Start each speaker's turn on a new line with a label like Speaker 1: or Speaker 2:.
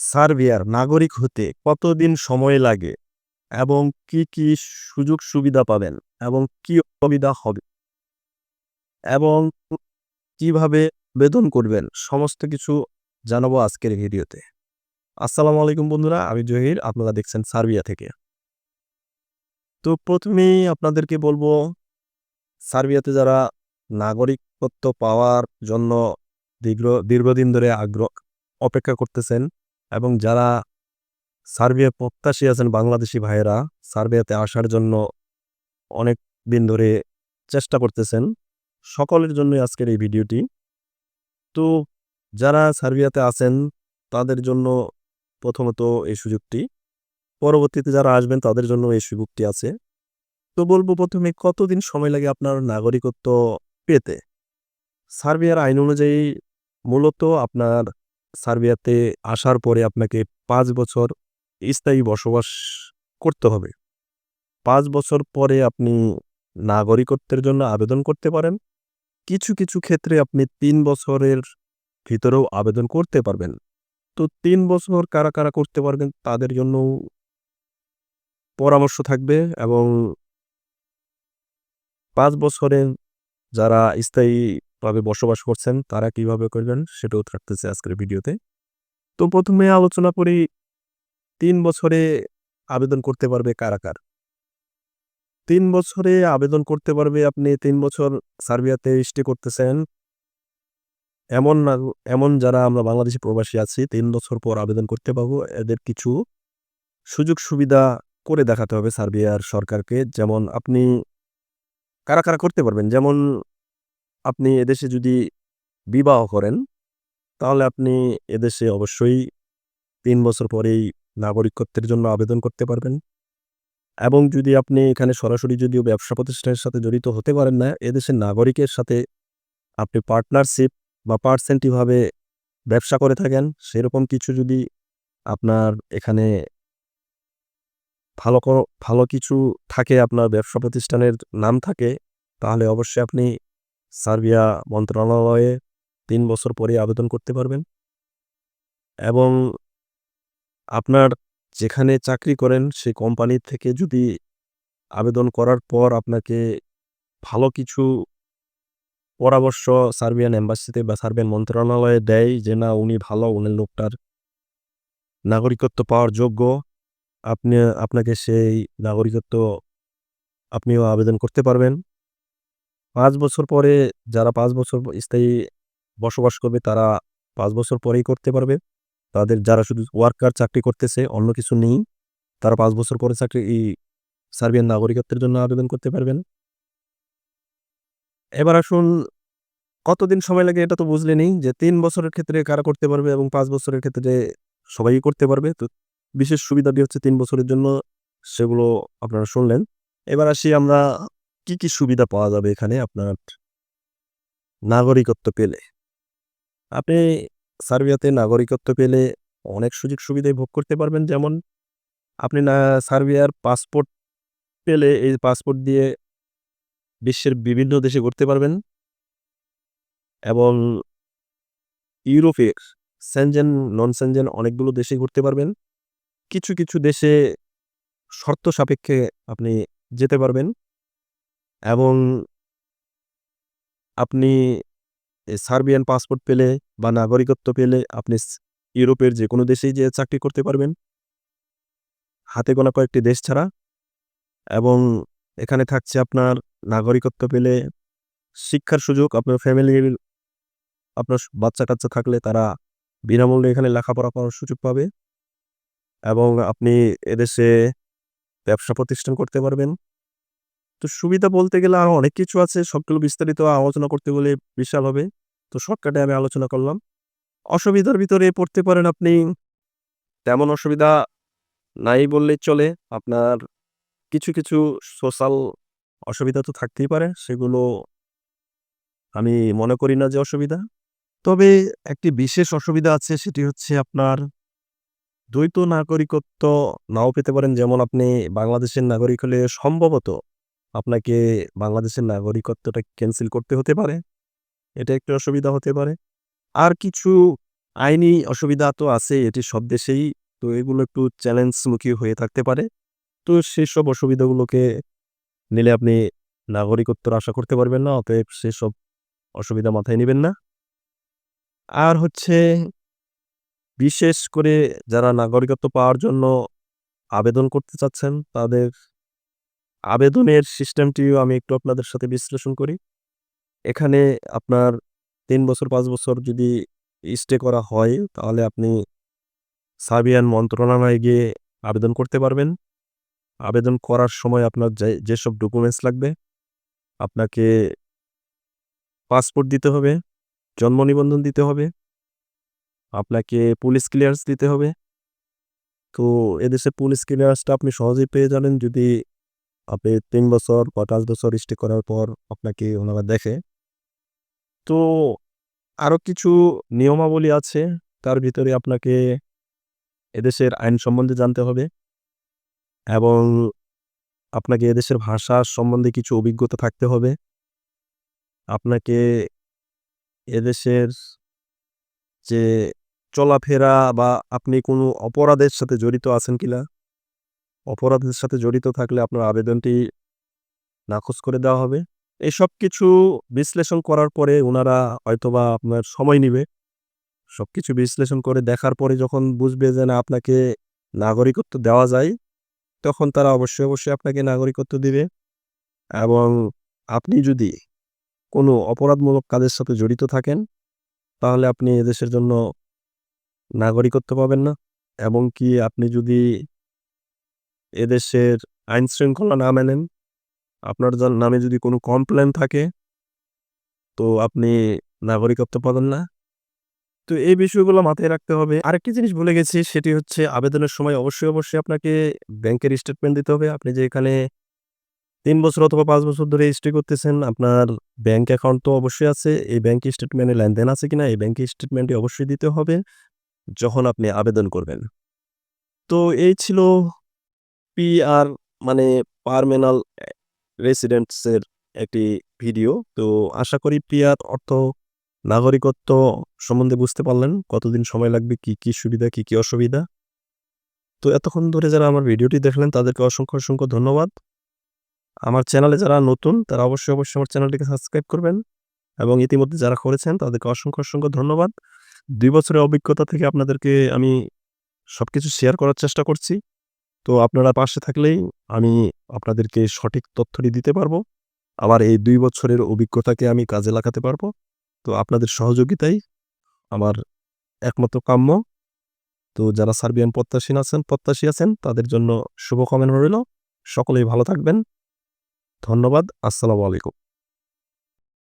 Speaker 1: সার্বিয়ার নাগরিক হতে কতদিন সময় লাগে এবং কি কি সুযোগ সুবিধা পাবেন এবং কি অসুবিধা হবে? এবং কীভাবে বেতন করবেন? সমস্ত কিছু জানাব আজকের ভিডিওতে। আসসালামু আলাইকুম বন্ধুরা, আমি জহির, আপনারা দেখছেন সার্বিয়া থেকে। তো প্রথমেই আপনাদেরকে বলব, সার্বিয়াতে যারা নাগরিকত্ব পাওয়ার জন্য দীর্ঘ, দীর্ঘদিন ধরে আগ্রহ অপেক্ষা করতেছেন এবং যারা সার্বিয়া প্রত্যাশী আছেন বাংলাদেশি ভাইয়েরা, সার্বিয়াতে আসার জন্য অনেক দিন ধরে চেষ্টা করতেছেন। সকলের জন্যই আজকের এই ভিডিওটি। তো যারা সার্বিয়াতে আছেন, তাদের জন্য প্রথমত এই সুযোগটি। পরবর্তীতে যারা আসবেন, তাদের জন্য এই সুযোগটি আছে। তো বলব প্রথমে, কতদিন সময় লাগে আপনার নাগরিকত্ব পেতে? সার্বিয়ার আইন অনুযায়ী মূলত আপনার সার্বিয়াতে আসার পরে আপনাকে পাঁচ বছর স্থায়ী বসবাস করতে হবে। পাঁচ বছর পরে আপনি নাগরিকত্বের জন্য আবেদন করতে পারেন। কিছু কিছু ক্ষেত্রে আপনি তিন বছরের ভিতরেও আবেদন করতে পারবেন। তো তিন বছর কারা কারা করতে পারবেন তাদের জন্য পরামর্শ থাকবে এবং পাঁচ বছরের যারা স্থায়ীভাবে বসবাস করছেন, তারা কীভাবে করবেন সেটাও থাকতেছে আজকের ভিডিওতে। তো প্রথমে আলোচনা করি, তিন বছরে আবেদন করতে পারবে কারা কার? তিন বছরে আবেদন করতে পারবে আপনি তিন বছর সার্বিয়াতে স্টে করতেছেন। এমন না- এমন যারা আমরা বাংলাদেশি প্রবাসী আছি, তিন বছর পর আবেদন করতে পারব, এদের কিছু সুযোগ সুবিধা করে দেখাতে হবে সার্বিয়ার সরকারকে। যেমন আপনি কারা কারা করতে পারবেন? যেমন আপনি এদেশে যদি বিবাহ করেন, তাহলে আপনি এদেশে অবশ্যই তিন বছর পরেই নাগরিকত্বের জন্য আবেদন করতে পারবেন। এবং যদি আপনি এখানে সরাসরি যদিও ব্যবসা প্রতিষ্ঠানের সাথে জড়িত হতে পারেন না, এদেশের নাগরিকের সাথে আপনি পার্টনারশিপ বা পার্সেন্টিভাবে ব্যবসা করে থাকেন, সেরকম কিছু যদি আপনার এখানে ভালো ভালো কিছু থাকে, আপনার ব্যবসা প্রতিষ্ঠানের নাম থাকে, তাহলে অবশ্যই আপনি সার্বিয়া মন্ত্রণালয়ে তিন বছর পরে আবেদন করতে পারবেন। এবং আপনার যেখানে চাকরি করেন, সেই কোম্পানি থেকে যদি আবেদন করার পর আপনাকে ভালো কিছু পরামর্শ সার্বিয়ান এম্বাসিতে বা সার্বিয়ান মন্ত্রণালয়ে দেয় যে, না, উনি ভালো, উনি লোকটার নাগরিকত্ব পাওয়ার যোগ্য, আপনি, আপনাকে সেই নাগরিকত্ব আপনিও আবেদন করতে পারবেন। পাঁচ বছর পরে যারা পাঁচ বছর স্থায়ী বসবাস করবে, তারা পাঁচ বছর পরেই করতে পারবে। তাদের যারা শুধু ওয়ার্কার চাকরি করতেছে, অন্য কিছু নেই, তারা পাঁচ বছর পরে চাকরি এই সার্বিয়ান নাগরিকত্বের জন্য আবেদন করতে পারবেন। এবার আসুন, কতদিন সময় লাগে এটা তো বুঝলেনই যে তিন বছরের ক্ষেত্রে কারা করতে পারবে এবং পাঁচ বছরের ক্ষেত্রে সবাই করতে পারবে। তো বিশেষ সুবিধাটি হচ্ছে তিন বছরের জন্য, সেগুলো আপনারা শুনলেন। এবার আসি আমরা কি কি সুবিধা পাওয়া যাবে এখানে আপনার? নাগরিকত্ব পেলে। আপনি সার্বিয়াতে নাগরিকত্ব পেলে অনেক সুযোগ সুবিধাই ভোগ করতে পারবেন। যেমন, আপনি না, সার্বিয়ার পাসপোর্ট পেলে এই পাসপোর্ট দিয়ে বিশ্বের বিভিন্ন দেশে ঘুরতে পারবেন। এবং ইউরোপের সেনজেন নন সেনজেন অনেকগুলো দেশে ঘুরতে পারবেন। কিছু কিছু দেশে শর্ত সাপেক্ষে আপনি যেতে পারবেন। এবং আপনি সার্বিয়ান পাসপোর্ট পেলে বা নাগরিকত্ব পেলে আপনি ইউরোপের যে কোনো দেশেই যে চাকরি করতে পারবেন। হাতে গোনা কয়েকটি দেশ ছাড়া এবং এখানে থাকছে আপনার নাগরিকত্ব পেলে শিক্ষার সুযোগ, আপনার ফ্যামিলির আপনার বাচ্চা কাচ্চা থাকলে তারা বিনামূল্যে এখানে লেখাপড়া করার সুযোগ পাবে এবং আপনি এদেশে ব্যবসা প্রতিষ্ঠান করতে পারবেন। তো সুবিধা বলতে গেলে আরও অনেক কিছু আছে। সবগুলো বিস্তারিত আলোচনা করতে গেলে বিশাল হবে। তো শর্টকাটে আমি আলোচনা করলাম। অসুবিধার ভিতরে পড়তে পারেন আপনি। তেমন অসুবিধা নাই বললেই চলে। আপনার কিছু কিছু সোশ্যাল অসুবিধা তো থাকতেই পারে। সেগুলো আমি মনে করি না যে অসুবিধা। তবে একটি বিশেষ অসুবিধা আছে, সেটি হচ্ছে আপনার দ্বৈত নাগরিকত্ব নাও পেতে পারেন। যেমন আপনি বাংলাদেশের নাগরিক হলে সম্ভবত আপনাকে বাংলাদেশের নাগরিকত্বটা ক্যান্সেল করতে হতে পারে এটা একটু অসুবিধা হতে পারে আর কিছু আইনি অসুবিধা তো আছে এটি সব দেশেই। তো এগুলো একটু চ্যালেঞ্জমুখী হয়ে থাকতে পারে। তো সেসব অসুবিধাগুলোকে নিলে আপনি নাগরিকত্বের আশা করতে পারবেন না। অতএব সেসব অসুবিধা মাথায় নেবেন না। আর হচ্ছে বিশেষ করে যারা নাগরিকত্ব পাওয়ার জন্য আবেদন করতে চাচ্ছেন, তাদের আবেদনের সিস্টেমটিও আমি একটু আপনাদের সাথে বিশ্লেষণ করি। এখানে আপনার তিন বছর পাঁচ বছর যদি স্টে করা হয়, তাহলে আপনি সার্বিয়ান মন্ত্রণালয়ে গিয়ে আবেদন করতে পারবেন। আবেদন করার সময় আপনার যে যেসব ডকুমেন্টস লাগবে, আপনাকে পাসপোর্ট দিতে হবে, জন্ম নিবন্ধন দিতে হবে। আপনাকে পুলিশ ক্লিয়ারেন্স দিতে হবে। তো এদেশে পুলিশ ক্লিয়ারেন্সটা আপনি সহজেই পেয়ে যাবেন যদি আপনি তিন বছর বা পাঁচ বছর স্টে করার পর আপনাকে ওনারা দেখে। তো আরও কিছু নিয়মাবলী আছে। তার ভিতরে আপনাকে এদেশের আইন সম্বন্ধে জানতে হবে। এবং আপনাকে এদেশের ভাষা সম্বন্ধে কিছু অভিজ্ঞতা থাকতে হবে। আপনাকে এদেশের যে চলাফেরা বা আপনি কোনো অপরাধের সাথে জড়িত আছেন কিনা? অপরাধের সাথে জড়িত থাকলে আপনার আবেদনটি নাকচ করে দেওয়া হবে। এই সবকিছু বিশ্লেষণ করার পরে ওনারা হয়তোবা আপনার সময় নিবে। সব কিছু বিশ্লেষণ করে দেখার পরে যখন বুঝবে যে না আপনাকে নাগরিকত্ব দেওয়া যায়, তখন তারা অবশ্যই, অবশ্যই আপনাকে নাগরিকত্ব দিবে। এবং আপনি যদি কোনো অপরাধমূলক কাজের সাথে জড়িত থাকেন, তাহলে আপনি এদেশের জন্য নাগরিকত্ব পাবেন না। এবং কি আপনি যদি এদেশের আইন শৃঙ্খলা না মেনেন, আপনার নামে যদি কোনো কমপ্লেন থাকে তো আপনি নাগরিকত্ব পাবেন না। তো এই বিষয়গুলো মাথায় রাখতে হবে। আরেকটি জিনিস ভুলে গেছি সেটি হচ্ছে আবেদনের সময় অবশ্যই, অবশ্যই আপনাকে ব্যাংকের স্টেটমেন্ট দিতে হবে। আপনি যে এখানে তিন বছর অথবা পাঁচ বছর ধরে স্টে করতেছেন, আপনার ব্যাংক অ্যাকাউন্ট তো অবশ্যই আছে। এই ব্যাংক স্টেটমেন্টে লেনদেন আছে কিনা এই ব্যাংক স্টেটমেন্টটি অবশ্যই দিতে হবে যখন আপনি আবেদন করবেন। তো এই ছিল পিআর মানে পার্মেনাল রেসিডেন্টসের একটি ভিডিও। তো আশা করি পিআর অর্থ নাগরিকত্ব সম্বন্ধে বুঝতে পারলেন। কতদিন সময় লাগবে, কি, কি সুবিধা, কি, কি অসুবিধা। তো এতক্ষণ ধরে যারা আমার ভিডিওটি দেখলেন তাদেরকে অসংখ্য, অসংখ্য ধন্যবাদ। আমার চ্যানেলে যারা নতুন তারা অবশ্যই, অবশ্যই আমার চ্যানেলটিকে সাবস্ক্রাইব করবেন। এবং ইতিমধ্যে যারা করেছেন তাদেরকে অসংখ্য, অসংখ্য ধন্যবাদ। দুই বছরের অভিজ্ঞতা থেকে আপনাদেরকে আমি সব কিছু শেয়ার করার চেষ্টা করছি। তো আপনারা পাশে থাকলেই আমি আপনাদেরকে সঠিক তথ্যটি দিতে পারব। আমার এই দুই বছরের অভিজ্ঞতাকে আমি কাজে লাগাতে পারব। তো আপনাদের সহযোগিতাই আমার একমাত্র কাম্য। তো যারা সার্বিয়ান প্রত্যাশীন আছেন, প্রত্যাশী আছেন, তাদের জন্য শুভকামনা রইল। সকলেই ভালো থাকবেন। ধন্যবাদ। আসসালামু আলাইকুম।